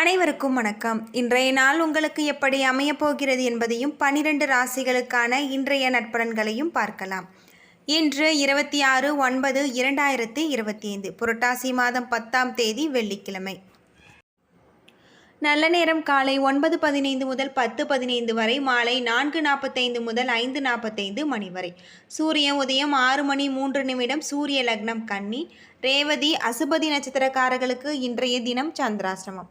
அனைவருக்கும் வணக்கம். இன்றைய நாள் உங்களுக்கு எப்படி அமையப் போகிறது என்பதையும் பனிரெண்டு ராசிகளுக்கான இன்றைய நட்பலன்களையும் பார்க்கலாம். இன்று இருபத்தி ஆறு ஒன்பது இரண்டாயிரத்தி இருபத்தி ஐந்து புரட்டாசி மாதம் பத்தாம் தேதி வெள்ளிக்கிழமை. நல்ல நேரம் காலை ஒன்பது பதினைந்து முதல் பத்து பதினைந்து வரை மாலை நான்கு நாற்பத்தைந்து முதல் ஐந்து நாற்பத்தைந்து மணி வரை. சூரிய உதயம் ஆறு மணி மூன்று நிமிடம் சூரிய லக்னம் கன்னி. ரேவதி அசுபதி நட்சத்திரக்காரர்களுக்கு இன்றைய தினம் சந்திராசிரமம்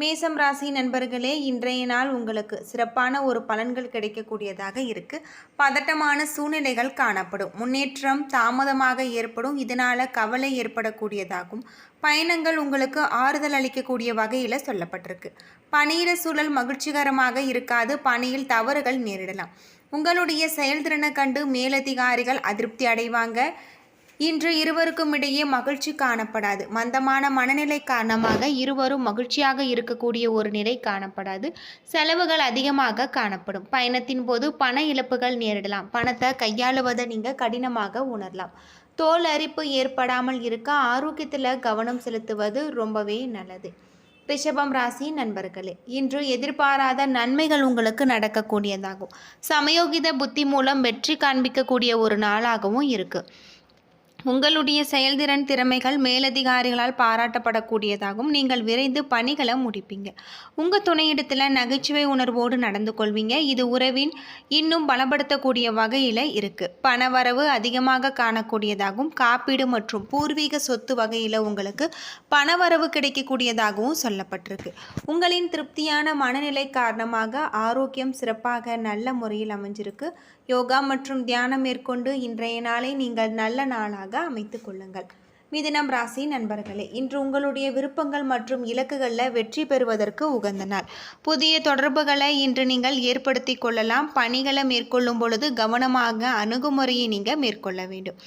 மேசம் ராசி நண்பர்களே இன்றைய நாள் உங்களுக்கு சிறப்பான ஒரு பலன்கள் கிடைக்கக்கூடியதாக இருக்கு. பதட்டமான சூழ்நிலைகள் காணப்படும். முன்னேற்றம் தாமதமாக ஏற்படும். இதனால கவலை ஏற்படக்கூடியதாகும். பயணங்கள் உங்களுக்கு ஆறுதல் அளிக்கக்கூடிய வகையில் சொல்லப்பட்டிருக்கு. பணியிட சூழல் மகிழ்ச்சிகரமாக இருக்காது. பணியில் தவறுகள் நேரிடலாம். உங்களுடைய செயல்திறனை கண்டு மேலதிகாரிகள் அதிருப்தி அடைவாங்க. இன்று இருவருக்கும் இடையே மகிழ்ச்சி காணப்படாது. மந்தமான மனநிலை காரணமாக இருவரும் மகிழ்ச்சியாக இருக்கக்கூடிய ஒரு நிலை காணப்படாது. செலவுகள் அதிகமாக காணப்படும். பயணத்தின் போது பண இழப்புகள் நேரிடலாம். பணத்தை கையாளுவதை நீங்கள் கடினமாக உணரலாம். தோல் அரிப்பு ஏற்படாமல் இருக்க ஆரோக்கியத்தில் கவனம் செலுத்துவது ரொம்பவே நல்லது. ரிஷபம் ராசி நண்பர்களே இன்று எதிர்பாராத நன்மைகள் உங்களுக்கு நடக்கக்கூடியதாகும். சமயோகித புத்தி மூலம் வெற்றி காண்பிக்கக்கூடிய ஒரு நாளாகவும் இருக்குது உங்களுடைய செயல்திறன் திறமைகள் மேலதிகாரிகளால் பாராட்டப்படக்கூடியதாகவும் நீங்கள் விரைந்து பணிகளை முடிப்பீங்க. உங்கள் துணையிடத்தில் நகைச்சுவை உணர்வோடு நடந்து கொள்வீங்க. இது உறவின் இன்னும் பலப்படுத்தக்கூடிய வகையில் இருக்குது பணவரவு அதிகமாக காணக்கூடியதாகவும் காப்பீடு மற்றும் பூர்வீக சொத்து வகையில் உங்களுக்கு பணவரவு கிடைக்கக்கூடியதாகவும் சொல்லப்பட்டிருக்கு. உங்களின் திருப்தியான மனநிலை காரணமாக ஆரோக்கியம் சிறப்பாக நல்ல முறையில் அமைஞ்சிருக்கு. யோகா மற்றும் தியானம் மேற்கொண்டு இன்றைய நாளை நீங்கள் நல்ல நாளாக அமைத்து கொள்ளுங்கள். மிதினம் ராசி நண்பர்களே இன்று உங்களுடைய விருப்பங்கள் மற்றும் இலக்குகளில் வெற்றி பெறுவதற்கு உகந்த நாள். புதிய தொடர்புகளை இன்று நீங்கள் ஏற்படுத்தி கொள்ளலாம். பணிகளை மேற்கொள்ளும் பொழுது கவனமாக அணுகுமுறையை நீங்கள் மேற்கொள்ள வேண்டும்.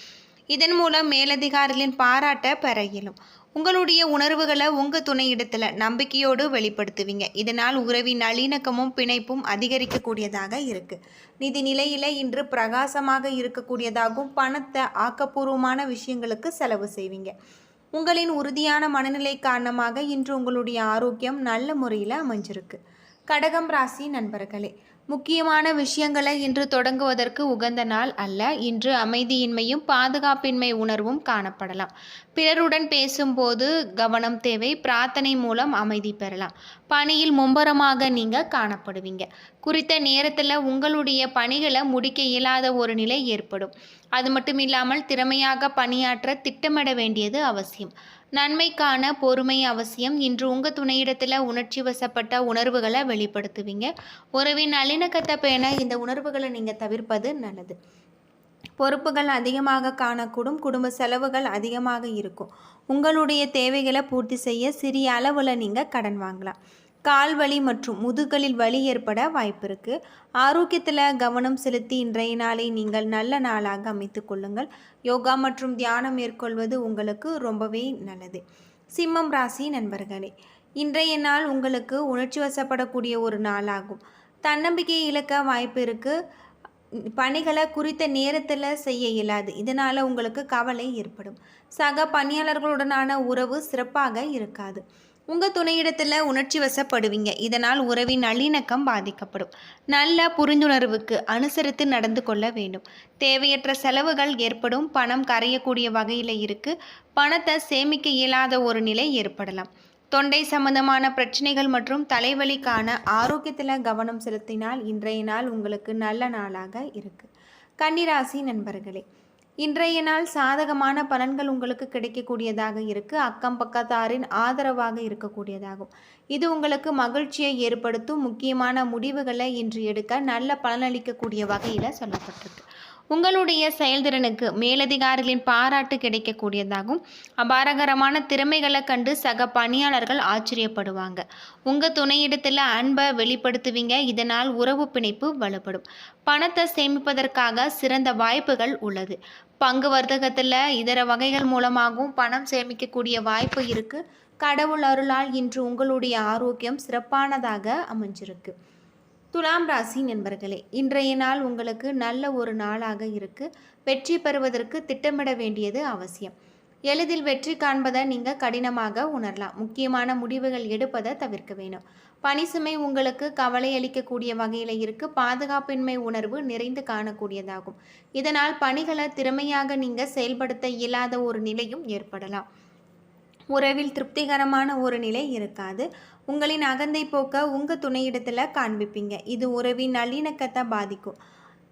இதன் மூலம் மேலதிகாரிகளின் பாராட்ட பெற இயலும். உங்களுடைய உணர்வுகளை உங்கள் துணையிடத்தில் நம்பிக்கையோடு வெளிப்படுத்துவீங்க. இதனால் உறவின் நல்லிணக்கமும் பிணைப்பும் அதிகரிக்கக்கூடியதாக இருக்குது நிதி நிலையில் இன்று பிரகாசமாக இருக்கக்கூடியதாகவும் பணத்தை ஆக்கப்பூர்வமான விஷயங்களுக்கு செலவு செய்வீங்க. உங்களின் உறுதியான மனநிலை காரணமாக இன்று உங்களுடைய ஆரோக்கியம் நல்ல முறையில் அமைஞ்சிருக்கு. கடகம் ராசி நண்பர்களே முக்கியமான விஷயங்களை இன்று தொடங்குவதற்கு உகந்த நாள் அல்ல. இன்று அமைதியின்மையும் பாதுகாப்பின்மை உணர்வும் காணப்படலாம். பிறருடன் பேசும்போது கவனம் தேவை. பிரார்த்தனை மூலம் அமைதி பெறலாம். பணியில் மும்பரமாக நீங்கள் காணப்படுவீங்க. குறித்த நேரத்தில் உங்களுடைய பணிகளை முடிக்க இயலாத ஒரு நிலை ஏற்படும். அது மட்டும் இல்லாமல் திறமையாக பணியாற்ற திட்டமிட வேண்டியது அவசியம். நன்மைக்கான பொறுமை அவசியம். இன்று உங்கள் துணையிடத்தில் உணர்ச்சி வசப்பட்ட உணர்வுகளை வெளிப்படுத்துவீங்க. உறவின் நல்லிணக்கத்தை பேண இந்த உணர்வுகளை நீங்கள் தவிர்ப்பது நல்லது. பொறுப்புகள் அதிகமாக காணக்கூடும். குடும்ப செலவுகள் அதிகமாக இருக்கும். உங்களுடைய தேவைகளை பூர்த்தி செய்ய சிறிய அளவில் நீங்கள் கடன் வாங்கலாம். கால் வலி மற்றும் முதுகலில் வலி ஏற்பட வாய்ப்பு இருக்குது ஆரோக்கியத்தில் கவனம் செலுத்தி இன்றைய நாளை நீங்கள் நல்ல நாளாக அமைத்து கொள்ளுங்கள். யோகா மற்றும் தியானம் மேற்கொள்வது உங்களுக்கு ரொம்பவே நல்லது. சிம்மம் ராசி நண்பர்களே இன்றைய நாள் உங்களுக்கு உணர்ச்சி வசப்படக்கூடிய ஒரு நாளாகும். தன்னம்பிக்கையை இழக்க வாய்ப்பு இருக்குது பணிகளை குறித்த நேரத்தில் செய்ய இயலாது. இதனால் உங்களுக்கு கவலை ஏற்படும். சக பணியாளர்களுடனான உறவு சிறப்பாக இருக்காது. உங்கள் துணையிடத்தில் உணர்ச்சி வசப்படுவீங்க. இதனால் உறவின் நல்லிணக்கம் பாதிக்கப்படும். நல்ல புரிந்துணர்வுக்கு அனுசரித்து நடந்து கொள்ள வேண்டும். தேவையற்ற செலவுகள் ஏற்படும். பணம் கரையக்கூடிய வகையில் இருக்குது பணத்தை சேமிக்க இயலாத ஒரு நிலை ஏற்படலாம். தொண்டை சம்பந்தமான பிரச்சனைகள் மற்றும் தலைவலிக்கான ஆரோக்கியத்தில் கவனம் செலுத்தினால் இன்றைய நாள் உங்களுக்கு நல்ல நாளாக இருக்குது கன்னிராசி நண்பர்களே இன்றைய நாள் சாதகமான பலன்கள் உங்களுக்கு கிடைக்கக்கூடியதாக இருக்குது அக்கம் பக்கத்தாரின் ஆதரவாக இருக்கக்கூடியதாகும். இது உங்களுக்கு மகிழ்ச்சியை ஏற்படுத்தும் முக்கியமான முடிவுகளை இன்று எடுக்க நல்ல பலனளிக்கக்கூடிய வகையில் சொல்லப்பட்டிருக்கு. உங்களுடைய செயல்திறனுக்கு மேலதிகாரிகளின் பாராட்டு கிடைக்கக்கூடியதாகும். அபாரகரமான திறமைகளை கண்டு சக பணியாளர்கள் ஆச்சரியப்படுவாங்க. உங்கள் துணையிடத்தில் அன்பை வெளிப்படுத்துவீங்க. இதனால் உறவு பிணைப்பு வலுப்படும். பணத்தை சேமிப்பதற்காக சிறந்த வாய்ப்புகள் உள்ளது. பங்கு வர்த்தகத்தில் இதர வகைகள் மூலமாகவும் பணம் சேமிக்கக்கூடிய வாய்ப்பு இருக்குது கடவுள் அருளால் இன்று உங்களுடைய ஆரோக்கியம் சிறப்பானதாக அமைஞ்சிருக்கு. துலாம் ராசி நண்பர்களே இன்றைய நாள் உங்களுக்கு நல்ல ஒரு நாளாக இருக்கு. வெற்றி பெறுவதற்கு திட்டமிட வேண்டியது அவசியம். எளிதில் வெற்றி காண்பதை நீங்கள் கடினமாக உணரலாம். முக்கியமான முடிவுகள் எடுப்பதை தவிர்க்க வேணும். பணிசுமை உங்களுக்கு கவலை அளிக்கக்கூடிய வகையில் இருக்குது பாதுகாப்பின்மை உணர்வு நிறைந்து காணக்கூடியதாகும். இதனால் பணிகளை திறமையாக நீங்கள் செயல்படுத்த இயலாத ஒரு நிலையும் ஏற்படலாம். உறவில் திருப்திகரமான ஒரு நிலை இருக்காது. உங்களின் அகந்தை போக்க உங்கள் துணையிடத்தில் காண்பிப்பீங்க. இது உறவின் நல்லிணக்கத்தை பாதிக்கும்.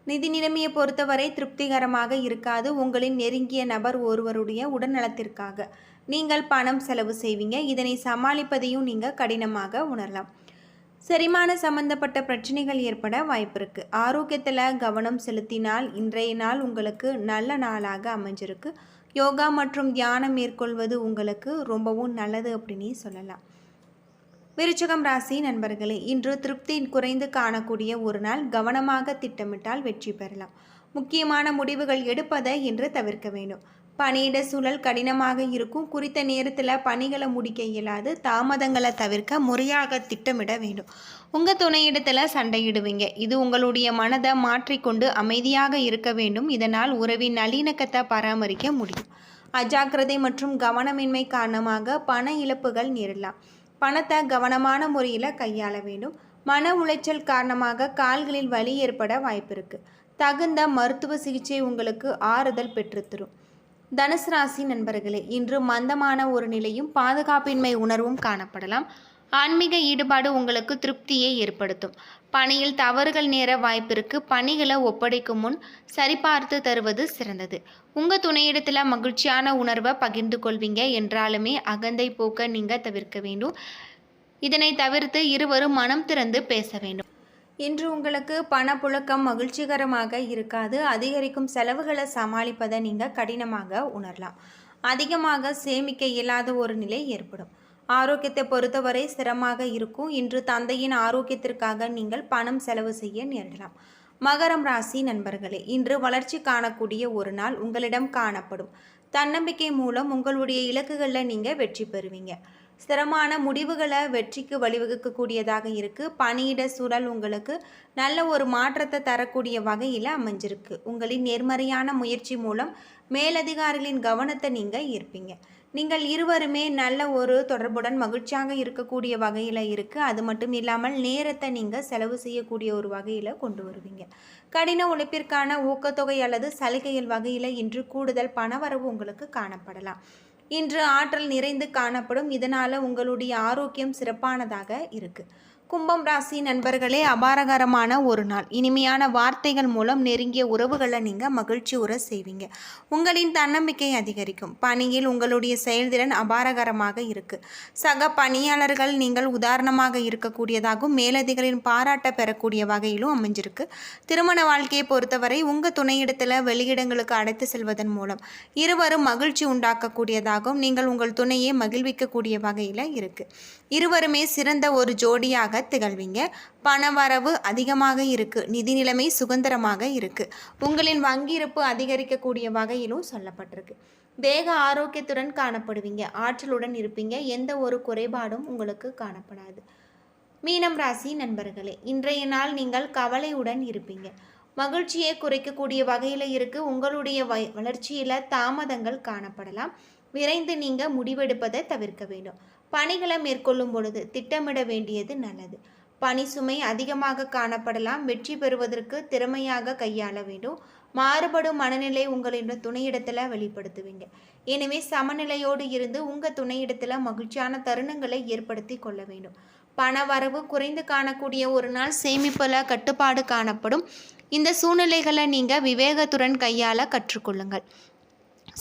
நிதி நிலைமையை பொறுத்தவரை திருப்திகரமாக இருக்காது. உங்களின் நெருங்கிய நபர் ஒருவருடைய உடல்நலத்திற்காக நீங்கள் பணம் செலவு செய்வீங்க. இதனை சமாளிப்பதையும் நீங்கள் கடினமாக உணரலாம். செரிமான சம்பந்தப்பட்ட பிரச்சனைகள் ஏற்பட வாய்ப்பு இருக்கு. ஆரோக்கியத்தில் கவனம் செலுத்தினால் இன்றைய நாள் உங்களுக்கு நல்ல நாளாக அமைஞ்சிருக்கு. யோகா மற்றும் தியானம் மேற்கொள்வது உங்களுக்கு ரொம்பவும் நல்லது அப்படின்னு சொல்லலாம். விருச்சகம் ராசி நண்பர்களே இன்று திருப்தி குறைந்து காணக்கூடிய ஒரு நாள் கவனமாக திட்டமிட்டால் வெற்றி பெறலாம். முக்கியமான முடிவுகள் எடுப்பதை இன்று தவிர்க்க வேண்டும். பணியிட சூழல் கடினமாக இருக்கும். குறித்த நேரத்தில் பணிகளை முடிக்க இயலாது. தாமதங்களை தவிர்க்க முறையாக திட்டமிட வேண்டும். உங்கள் துணையிடத்தில் சண்டையிடுவீங்க. இது உங்களுடைய மனதை மாற்றிக்கொண்டு அமைதியாக இருக்க வேண்டும். இதனால் உறவின் நல்லிணக்கத்தை பராமரிக்க முடியும். அஜாக்கிரதை மற்றும் கவனமின்மை காரணமாக பண இழப்புகள் நேரலாம். பணத்தை கவனமான முறையில் கையாள வேண்டும். மன உளைச்சல் காரணமாக கால்களில் வலி ஏற்பட வாய்ப்பிருக்கு. தகுந்த மருத்துவ சிகிச்சை உங்களுக்கு ஆறுதல் பெற்றுத்தரும். தனுசு ராசி நண்பர்களே இன்று மந்தமான ஒரு நிலையும் பாதுகாப்பின்மை உணர்வும் காணப்படலாம். ஆன்மீக ஈடுபாடு உங்களுக்கு திருப்தியை ஏற்படுத்தும். பணியில் தவறுகள் நேர வாய்ப்பிற்கு பணிகளை ஒப்படைக்கும் முன் சரிபார்த்து தருவது சிறந்தது. உங்கள் துணையிடத்தில் மகிழ்ச்சியான உணர்வை பகிர்ந்து கொள்வீங்க என்றாலுமே அகந்தை போக்க நீங்கள் தவிர்க்க வேண்டும். இதனை தவிர்த்து இருவரும் மனம் திறந்து பேச வேண்டும். இன்று உங்களுக்கு பணப்புழக்கம் மகிழ்ச்சிகரமாக இருக்காது. அதிகரிக்கும் செலவுகளை சமாளிப்பதை நீங்கள் கடினமாக உணரலாம். அதிகமாக சேமிக்க இயலாத ஒரு நிலை ஏற்படும். ஆரோக்கியத்தை பொறுத்தவரை சிரமமாக இருக்கும். இன்று தந்தையின் ஆரோக்கியத்திற்காக நீங்கள் பணம் செலவு செய்ய நேரிடலாம். மகரம் ராசி நண்பர்களே இன்று வளர்ச்சி காணக்கூடிய ஒரு நாள் உங்களிடம் காணப்படும். தன்னம்பிக்கை மூலம் உங்களுடைய இலக்குகளில் நீங்கள் வெற்றி பெறுவீங்க. சிரமமான முடிவுகளை வெற்றிக்கு வழிவகுக்கக்கூடியதாக இருக்குது பணியிட சூழல் உங்களுக்கு நல்ல ஒரு மாற்றத்தை தரக்கூடிய வகையில் அமைஞ்சிருக்கு. உங்களின் நேர்மறையான முயற்சி மூலம் மேலதிகாரிகளின் கவனத்தை நீங்கள் ஈர்ப்பீங்க. நீங்கள் இருவருமே நல்ல ஒரு தொடர்புடன் மகிழ்ச்சியாக இருக்கக்கூடிய வகையில் இருக்குது அது மட்டும் இல்லாமல் நேரத்தை நீங்கள் செலவு செய்யக்கூடிய ஒரு வகையில் கொண்டு வருவீங்க. கடின உழைப்பிற்கான ஊக்கத்தொகை அல்லது சலுகைகள் வகையில் இன்று கூடுதல் பணவரவு உங்களுக்கு காணப்படலாம். இன்று ஆற்றல் நிறைந்து காணப்படும். இதனால் உங்களுடைய ஆரோக்கியம் சிறப்பானதாக இருக்குது கும்பம் ராசி நண்பர்களே அபாரகரமான ஒரு நாள். இனிமையான வார்த்தைகள் மூலம் நெருங்கிய உறவுகளை நீங்கள் மகிழ்ச்சி உற செய்வீங்க. உங்களின் தன்னம்பிக்கை அதிகரிக்கும். பணியில் உங்களுடைய செயல்திறன் அபாரகரமாக இருக்குது சக பணியாளர்கள் நீங்கள் உதாரணமாக இருக்கக்கூடியதாகவும் மேலதிகளின் பாராட்ட பெறக்கூடிய வகையிலும் அமைஞ்சிருக்கு. திருமண வாழ்க்கையை பொறுத்தவரை உங்கள் துணையிடத்தில் வெளியிடங்களுக்கு அழைத்து செல்வதன் மூலம் இருவரும் மகிழ்ச்சி உண்டாக்கக்கூடியதாகவும் நீங்கள் உங்கள் துணையை மகிழ்விக்கக்கூடிய வகையில் இருக்குது இருவருமே சிறந்த ஒரு ஜோடியாக திகழ்வீங்க பணவரவு அதிகமாக இருக்குது நிதி நிலைமை சுதந்திரமாக இருக்குது உங்களின் வங்கி இருப்பு அதிகரிக்கக்கூடிய வகையிலும் சொல்லப்பட்டிருக்கு. தேக ஆரோக்கியத்துடன் காணப்படுவீங்க. ஆற்றலுடன் இருப்பீங்க. எந்த ஒரு குறைபாடும் உங்களுக்கு காணப்படாது. மீனம் ராசி நண்பர்களே இன்றைய நாள் நீங்கள் கவலையுடன் இருப்பீங்க. மகிழ்ச்சியை குறைக்கக்கூடிய வகையில் இருக்கு. உங்களுடைய வ வளர்ச்சியில் தாமதங்கள் காணப்படலாம். விரைந்து நீங்கள் முடிவெடுப்பதை தவிர்க்க வேண்டும். பணிகளை மேற்கொள்ளும் பொழுது திட்டமிட வேண்டியது நல்லது. பணி சுமை அதிகமாக காணப்படலாம். வெற்றி பெறுவதற்கு திறமையாக கையாள வேண்டும். மாறுபடும் மனநிலை உங்களின் துணையிடத்தில் வெளிப்படுத்துவீங்க. எனவே சமநிலையோடு இருந்து உங்கள் துணையிடத்தில் மகிழ்ச்சியான தருணங்களை ஏற்படுத்தி கொள்ள வேண்டும். பண வரவு குறைந்து காணக்கூடிய ஒரு நாள் சேமிப்பில் கட்டுப்பாடு காணப்படும். இந்த சூழ்நிலைகளை நீங்கள் விவேகத்துடன் கையாள கற்றுக்கொள்ளுங்கள்.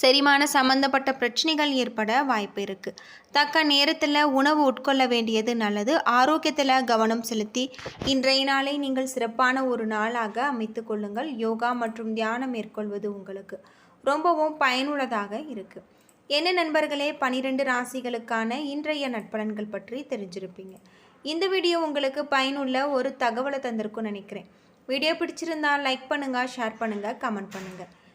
செரிமான சம்பந்தப்பட்ட பிரச்சனைகள் ஏற்பட வாய்ப்பு இருக்குது தக்க நேரத்தில் உணவு உட்கொள்ள வேண்டியது நல்லது. ஆரோக்கியத்தில் கவனம் செலுத்தி இன்றைய நாளை நீங்கள் சிறப்பான ஒரு நாளாக அமைத்து கொள்ளுங்கள். யோகா மற்றும் தியானம் மேற்கொள்வது உங்களுக்கு ரொம்பவும் பயனுள்ளதாக இருக்குது என்ன நண்பர்களே பனிரெண்டு ராசிகளுக்கான இன்றைய நட்பலன்கள் பற்றி தெரிஞ்சிருப்பீங்க. இந்த வீடியோ உங்களுக்கு பயனுள்ள ஒரு தகவலை தந்திருக்கும்னு நினைக்கிறேன். வீடியோ பிடிச்சிருந்தால் லைக் பண்ணுங்கள் ஷேர் பண்ணுங்கள் கமெண்ட் பண்ணுங்கள்